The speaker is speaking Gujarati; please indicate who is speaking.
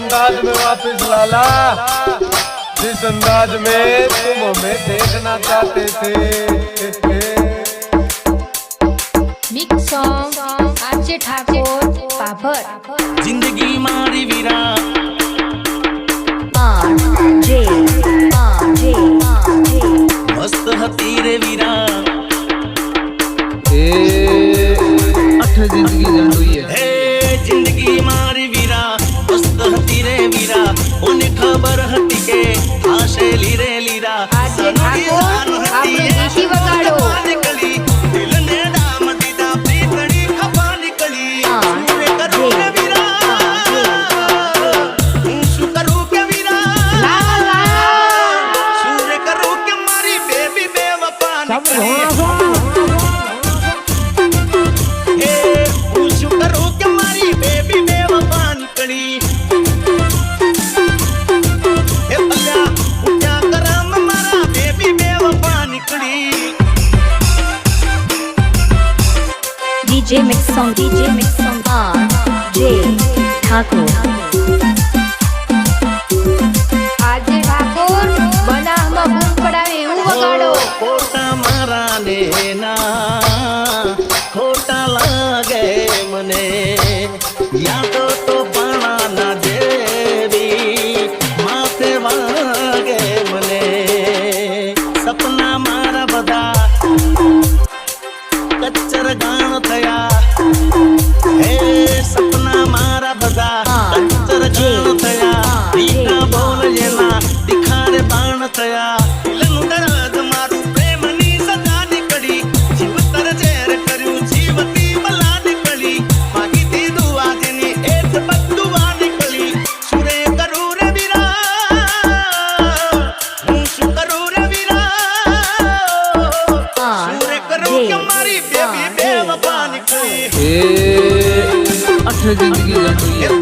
Speaker 1: अंदाज में वापस लाला। जिस अंदाज में तुम हमें देखना चाहते थे।
Speaker 2: मिक्स सॉन्ग आरजे
Speaker 1: ठाकुर पापर ज़िंदगी
Speaker 2: मारी वीरा ખબર હતી કે આશેલી રે લીરા.
Speaker 3: ઠાકોર, આપણે દેશી વગાડો.
Speaker 2: નીકળી. દિલને ડામ દીધા પ્રીતણી ખપા નીકળી. શું કરું કે વિરા? હું. શું કરું કે વિરા? શું કરું કે મારી બેબી બેવફા નીકળી?
Speaker 4: DJ Mix Song, DJ Mix Song. RJ Thakur.
Speaker 3: RJ Thakor બનાવમાં બૂમ પડાવે એવું વગાડો
Speaker 2: ખોટા મારા નેના ગાણ થયા.
Speaker 1: ए अठ जिंदगी जंडुई है